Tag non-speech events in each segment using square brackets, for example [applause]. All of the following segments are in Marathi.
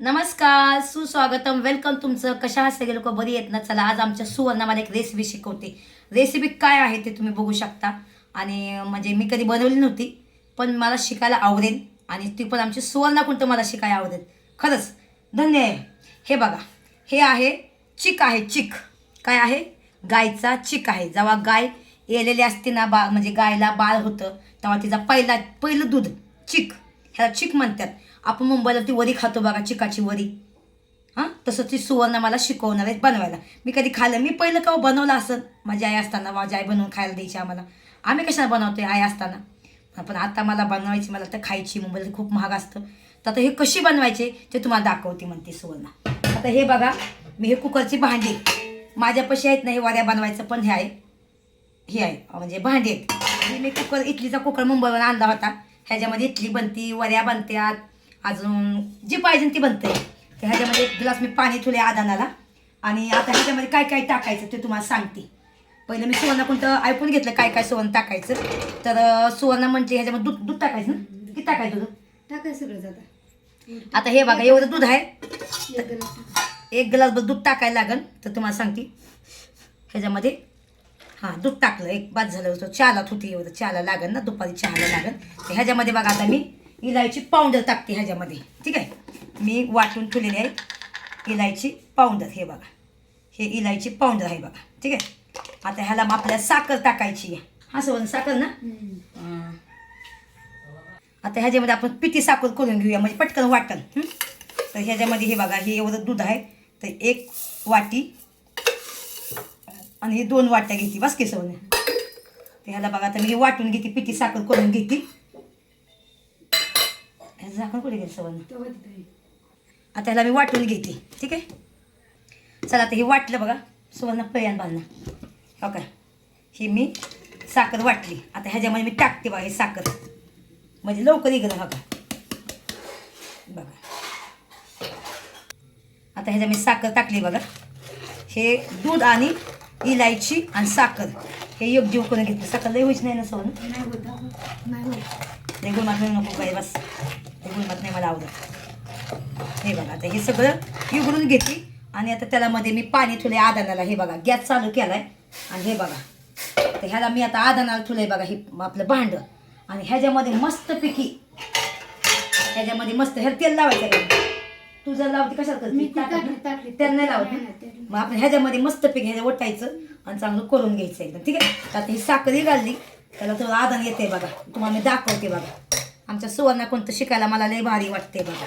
नमस्कार सुस्वागतम. वेलकम तुमचं. कशा आहात? सगळे लोक बरी आहेत ना? चला आज आमच्या सुवर्णा मला एक रेसिपी शिकवते. रेसिपी काय आहे ते तुम्ही बघू शकता. आणि म्हणजे मी कधी बनवली नव्हती पण मला शिकायला आवडेल. आणि ती पण आमची सुवर्णा कोणतं मला शिकायला आवडेल. खरंच धन्य आहे. हे बघा हे आहे चिक आहे चिक. काय आहे? गायचा चिक आहे. जेव्हा गाय येलेली असते ना बा म्हणजे गायला बाळ होतं तेव्हा तिचा पहिला पहिलं दूध चिक. ह्याला चिक म्हणतात. आपण मुंबईला ती वरी खातो बघा चिकाची वरी. हां? तसं ती सुवर्ण मला शिकवणार आहे बनवायला. मी कधी खाल्लं मी पहिलं का बनवलं असं? माझी आई असताना माझी आई बनवून खायला द्यायची आम्हाला. आम्ही कशाला बनवतोय आई असताना? पण आता मला बनवायची मला तर खायची मुंबईला खूप महाग असतं. तर आता हे कशी बनवायचे ते तुम्हाला दाखवते म्हणते सुवर्ण. आता हे बघा मी हे कुकरची भांडी. माझ्यापाशी आहेत ना हे वऱ्या बनवायचं पण हे आहे. हे आहे म्हणजे भांडी आहेत. मी कुकर इडलीचा कुकर मुंबईवर आणला होता. ह्याच्यामध्ये इडली बनती वऱ्या बनत्यात. अजून जी पाहिजे ती बनते तर ह्याच्यामध्ये एक ग्लास मी पाणी ठेवले आदानाला. आणि आता ह्याच्यामध्ये काय काय टाकायचं ते तुम्हाला सांगते. पहिलं मी सुवर्ण कोणतं ऐकून घेतलं काय काय सुवर्ण टाकायचं. तर सुवर्ण म्हणजे ह्याच्यामध्ये दूध दूध टाकायचं ना? किती टाकायचं दूध? टाकाय सगळं जाता. आता हे बघा एवढं दूध आहे. एक ग्लास दूध. टाकायला लागन तर तुम्हाला सांगते. ह्याच्यामध्ये हां दूध टाकलं. एक बाद झालं होतं चहालात होती एवढं. चहाला लागन ना दुपारी चहाला तर ह्याच्यामध्ये बघा आता मी इलायची पावडर टाकते ह्याच्यामध्ये. ठीक आहे? मी वाटून ठेवलेली आहे इलायची पावडर हे बघा. हे इलायची पावडर आहे बघा. ठीक आहे? आता ह्याला मग आपल्याला साखर टाकायची आहे. हा सवन साखर ना. आता ह्याच्यामध्ये आपण पिठी साखर करून घेऊया. म्हणजे पटकन वाटण? तर ह्याच्यामध्ये हे बघा हे एवढं दूध आहे. तर एक वाटी आणि हे दोन वाट्या घेते. बस की सवने तर ह्याला बघा आता मी हे वाटून घेते पिठी साखर करून घेते. झाकण कुठे गेलं सवने. आता ह्याला मी वाटून घेते. ठीक आहे? चला आता हे वाटलं बघा. सुवर्ण पळ्यान बांधणं हो का? ही मी साखर वाटली. आता ह्याच्यामध्ये मी टाकते बघा हे साखर. म्हणजे लवकर इकडं हो का? बघा. आता ह्याच्या मी साखर टाकली बघा. हे दूध आणि इलायची आणि साखर. हे योग्य करून घेतलं. साखर लई व्हायची नाही ना सवर्ण? नाही नको काय बस. गुळमात नाही मला आवडत. हे बघा आता हे सगळं उघडून घेते आणि आता त्याला मध्ये मी पाणी ठेवले आदानाला. हे बघा गॅस चालू केलाय. आणि हे बघा तर ह्याला मी आता आदानाला ठेवलंय बघा हे आपलं भांड. आणि ह्याच्यामध्ये मस्तपैकी ह्याच्यामध्ये मस्त ह्याला तेल लावायचं का तू जर लावते कशाला करते? मी. तेल नाही लावत मग आपण ह्याच्यामध्ये मस्तपैकी ह्याच्या ओटायचं आणि चांगलं करून घ्यायचं एकदम. ठीक आहे? आता ही साखर घालली. त्याला थोडं आदान येते बघा. तुम्हाला मी दाखवते बघा. आमच्या सुवर्णा कोणतं शिकायला मला लय भारी वाटते बघा.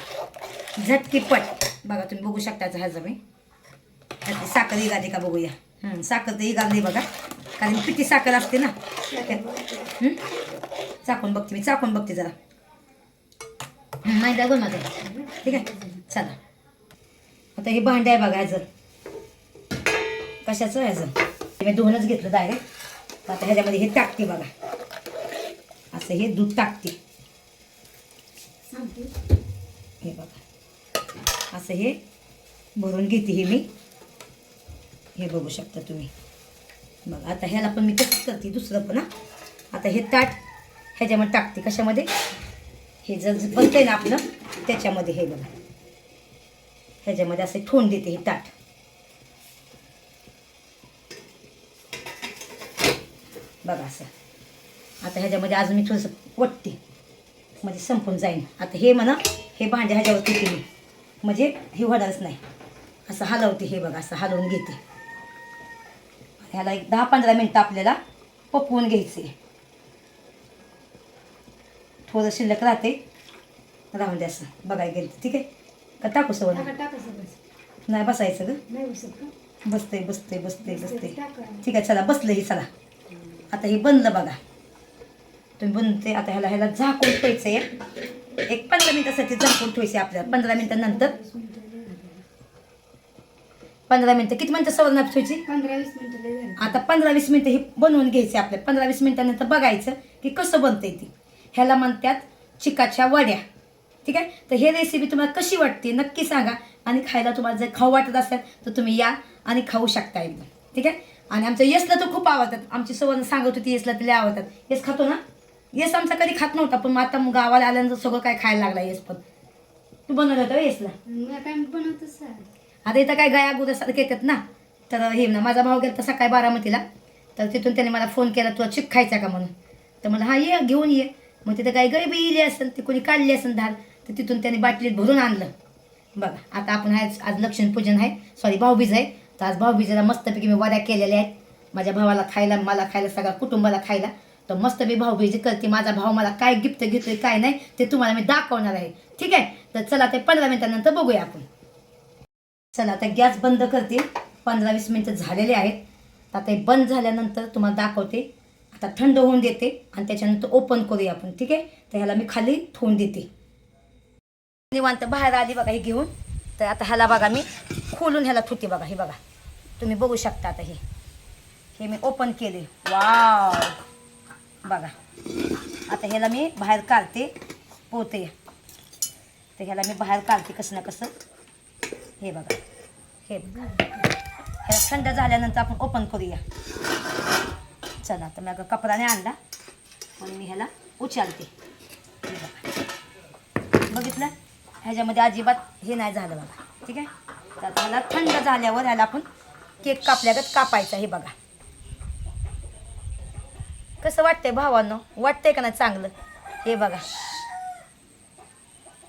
झटकीपट. बघा तुम्ही बघू शकता ह्याचं मी साखर इगाली का बघूया. साखर तर इगाली बघा. कारण किती साखर असते ना. चाकून बघते मी चाकून बघते जरा. नाही लागून माझं. ठीक आहे? चला. आता हे भांडे आहे बघा ह्याचं. कशाचं ह्याचं? मी दोनच घेतलं डायरेक्ट आता ह्याच्यामध्ये हे टाकते बघा. असं हे दूध टाकते सांगते हे बघा. असं हे भरून घेते हे मी. हे बघू शकता तुम्ही. बघा आता ह्याला पण मी कसं करते दुसरं पण आता हे ताट ह्याच्यामध्ये टाकते कशामध्ये? हे जर बनतंय ना आपलं त्याच्यामध्ये हे बघा. ह्याच्यामध्ये असं ठोंड देते हे ताट. बघा असं. आता ह्याच्यामध्ये अजून मी थोडंसं वटते म्हणजे संपून जाईन. आता हे म्हणा हे भांडे ह्याच्यावरती केली म्हणजे हे होणारच नाही. असं हलवते हे बघा असं हलवून घेते. ह्याला एक दहा पंधरा मिनटं आपल्याला पकवून घ्यायचे. थोडं शिल्लक राहते. राहून द्या असं. बघायला गेलं ठीक आहे? का टाकू सवय नाही बसायचं ग. बसत बसते बसते बसते ठीक आहे चला बसलं ही चला. आता हे बनलं बघा. तुम्ही बनते आता ह्याला ह्याला झाकून ठेवायचं आहे एक पंधरा मिनिटासाठी झाकून ठेवायचे आपल्याला. पंधरा मिनिटानंतर. पंधरा मिनिटं. किती मिनिटं सवर्ण ठेवायची? पंधरा वीस मिनिटं आता पंधरा वीस मिनिटं हे बनवून घ्यायचे आपल्या पंधरा वीस मिनिटानंतर बघायचं की कसं बनतंय ती. ह्याला म्हणतात चिकाच्या वड्या. ठीक आहे? तर हे रेसिपी तुम्हाला कशी वाटते नक्की सांगा. आणि खायला तुम्हाला जर खाऊ वाटत असेल तर तुम्ही या आणि खाऊ शकता एकदम. ठीक आहे? आणि आमच्या येसला तर खूप आवडतात. आमची सवर्ण सांगत होती येसला तिला आवडतात. येस खातो ना? येस आमचा कधी खात नव्हता पण आता गावाला आल्यानंतर सगळं काय खायला लागला येस पण. तू बनवलं होतं येसला काय आता इथं काय गाया अगोदर येतात ना? तर हे ना माझा भाऊ गेला तर सकाळी बारामतीला. तर तिथून त्याने मला फोन केला तुला चिक खायचा का म्हणून? तर मला हा ये घेऊन ये. मग तिथं काही गरीबी इली असेल ती कोणी काढली असेल धार तर तिथून त्याने बाटलीत भरून आणलं. बघा आता आपण आज आज लक्ष्मीपूजन आहे सॉरी भाऊबीज आहे तर आज भाऊबीजेला मस्तपैकी मी वड्या केलेल्या आहेत. माझ्या भावाला खायला मला खायला सगळ्या कुटुंबाला खायला. तर मस्त मी भाऊबीजी करते. माझा भाऊ मला काय गिफ्ट घेतोय काय नाही ते तुम्हाला मी दाखवणार आहे. ठीक आहे? तर चला ते पंधरा मिनिटानंतर बघूया आपण. चला आता गॅस बंद करते पंधरा वीस मिनटं झालेले आहेत. आता हे बंद झाल्यानंतर तुम्हाला दाखवते. आता थंड होऊन देते आणि त्याच्यानंतर ओपन करूया आपण. ठीक आहे? तर ह्याला मी खाली ठेवून देते. निवांत बाहेर आली बघा हे घेऊन. तर आता ह्याला बघा मी खोलून ह्याला ठुते बघा हे बघा. तुम्ही बघू शकता आता हे. हे मी ओपन केले. वाव बघा. आता ह्याला मी बाहेर काढते पोते. तर ह्याला मी बाहेर काढते कसं ना कसं. हे बघा. हे ह्याला थंड झाल्यानंतर आपण ओपन करूया. चला तर मी अगं कपडाने आणला. म्हणून मी ह्याला उचलते. हे बघा. बघितलं? ह्याच्यामध्ये अजिबात हे नाही झालं बघा. ठीक आहे? तर ह्याला थंड झाल्यावर ह्याला आपण केक कापल्यागत कापायचा हे बघा. कसं वाटतंय भावांनो? वाटतंय का नाही चांगलं? हे बघा.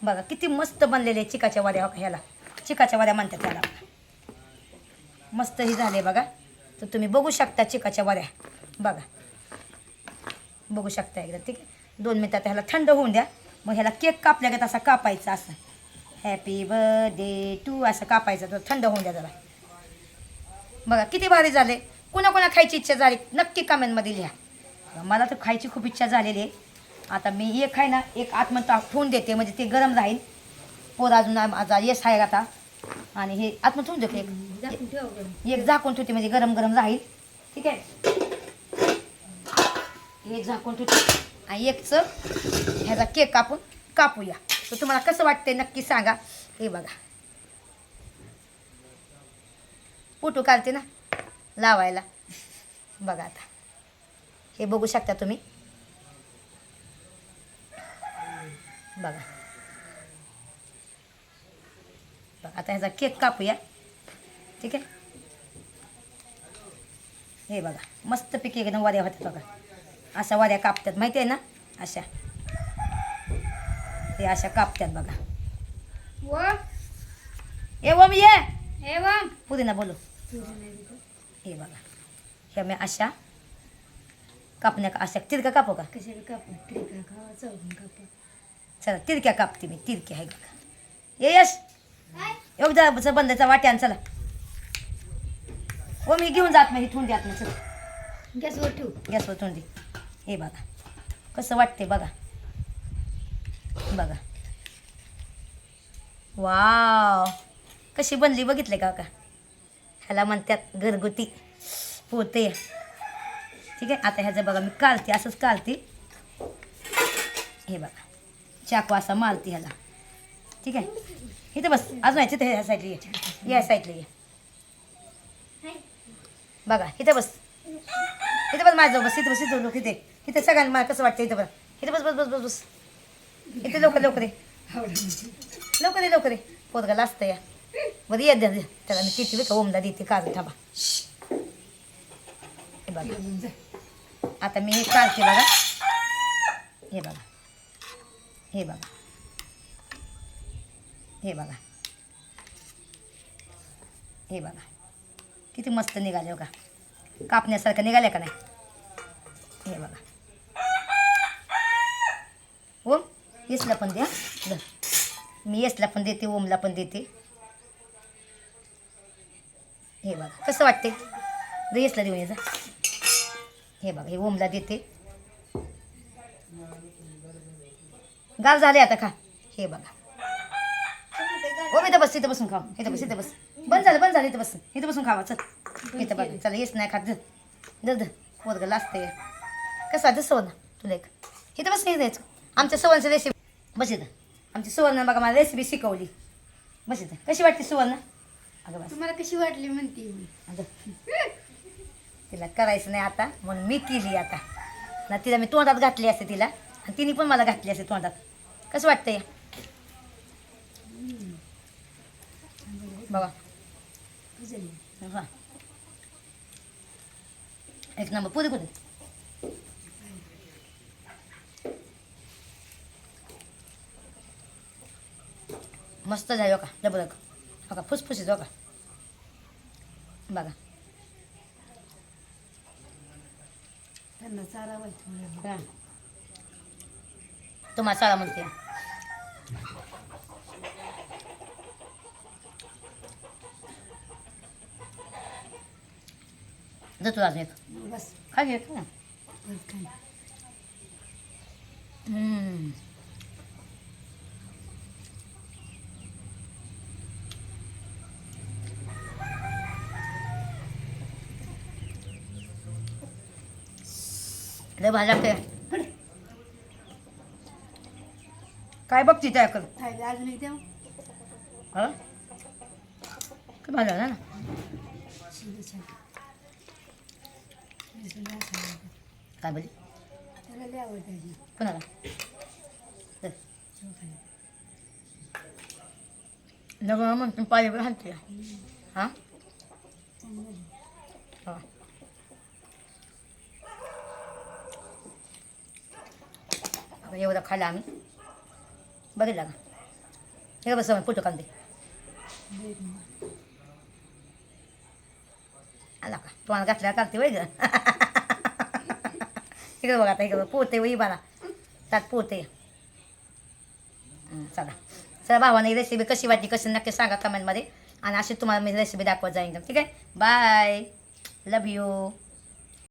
बघा किती मस्त बनलेले आहे चिकाच्या वाड्या ह्याला. चिकाच्या वाड्या म्हणतात त्याला. मस्त ही झाले बघा. तर तुम्ही बघू शकता चिकाच्या वाड्या. बघा. बघू शकता एकदा ठीक आहे? दोन मिनटात ह्याला थंड होऊन द्या. मग ह्याला केक कापल्या का तसा कापायचा असं. हॅपी बर्थडे टू असं कापायचं. तर थंड होऊन द्या जरा. बघा किती भारी झाले. कुणा कोणा खायची इच्छा झाली नक्की कमेंटमध्ये लिहा. मला तर खायची खूप इच्छा झालेली आहे. आता मी एक आहे ना एक आतमध्ये ठेवून देते म्हणजे ते गरम राहील. पोर अजून माझा येस आहे आता. आणि हे आतमध्ये ठेवून देते एक. एक झाकून ठेवते म्हणजे गरम गरम राहील. ठीक आहे? एक झाकून ठेवते. आणि एकचं ह्याचा केक कापून कापूया. तर तुम्हाला कसं वाटतंय नक्की सांगा. हे बघा. फोटो काढते ना लावायला. बघा आता. हे बघू शकता तुम्ही. बघा. बघा आता ह्याचा केक कापूया. ठीक आहे? हे बघा मस्तपैकी एकदम वाऱ्या होत्यात बघा. अशा वाऱ्या कापतात माहिती आहे ना? अशा. हे अशा कापतात बघा. व ए ओम ये एवं पुदिना बोलो हे बघा. ह्या मी अशा कापण्या अशा तिरक्या कापू का? कशाला कापा? ट्रिका खावा चौघून कापा. चला तिरक्या कापते मी तिरक्या आहे बघा. ये यश! एकदा बंदाचा वाट्यान चला. ओ मी घेऊन जात नाही ठेवून द्यात नाही चला. गॅसवर ठेवू. गॅसवर दे. हे बघा. कसं वाटते बघा. बघा. वाव! कशी बनली बघितले का का? ह्याला म्हणतात घरगुती. पोते ठीक आहे? आता ह्याचं बघा मी कालते असंच कालते. हे बघा चाकू असा मालती ह्याला. ठीक आहे? इथं बस अजून यायचं ह्या साईडला ये. या साईडला ये. बघा इथं बस. इथं बस माझं बस इथं बस इथं लोक इथे. इथे सगळ्यांना मला कसं वाटतं इथं बघा. इथं बस बस बस बस बस. इथे लवकर लवकर ये. लवकर ये लवकर ये. पोरगा लाजतं या. बरं येत द्या त्याला मी किती का ओमला देते काजू थांबा. बघा. आता मी हे काढते बघा. हे बघा. हे बघा. हे बघा. हे बघा. किती मस्त निघाले बघा. कापण्यासारखं निघाल्या का नाही? हे बघा. ओम येसला पण द्या. मी येसला पण देते ओमला पण देते. हे बघा. कसं वाटते येसला देऊन याचा हे बघा हे ओमला देते. गाव झाले आता खा. हे बघा. ओम इथं बस इथं बसून खावा. इथं बस इथं बस. बंद झालं बंद झालं इथं बस. इथं बसून खावा चल. इथं बघ चला येस नाही खात धर. पोरगं लाजते कसा धर सवर्ण. तुला एक. इथं बस नाही द्यायचं आमच्या सवरणाची रेसिपी बस इथं. आमची सुवर्ण बघा मला रेसिपी शिकवली. बस इथं. कशी वाटते सुवर्ण? अगं तुम्हाला कशी वाटली म्हणते मी. अगं. तिला करायचं नाही आता म्हणून मी केली आता. ना तिला मी तोंडात घातली असते तिला आणि तिने पण मला घातली असते तोंडात. कसं वाटतंय? बघा. हा. एक नंबर पुरी कुठे? मस्त झाली का डबल हो का फुसफुशीत हो का बघा. त्यांना चारा वाईट हा. तुम्हाला सारा म्हणते. जातो अजून एक. बस. काय घे काय हम्म. लय भाज्या लागते काय बघती त्या अजून एक द्या. हा? काय ना. काय बोली त्याला लय आवडते कोणाला? पाणी हाणते हा. हा. आता एवढं खाल्ला आम्ही. बघितला का? हे बस फोटो काढते आला का? तुम्हाला घातल्या काढते वय ग. [laughs] बघा आता इकडे पोहते वही बाला त्यात पोहते चला. चला भावाने रेसिपी कशी वाटली कशी नक्की सांगा कमेंटमध्ये आणि अशी तुम्हाला मी रेसिपी दाखवत जाईन. ठीक आहे? Bye love you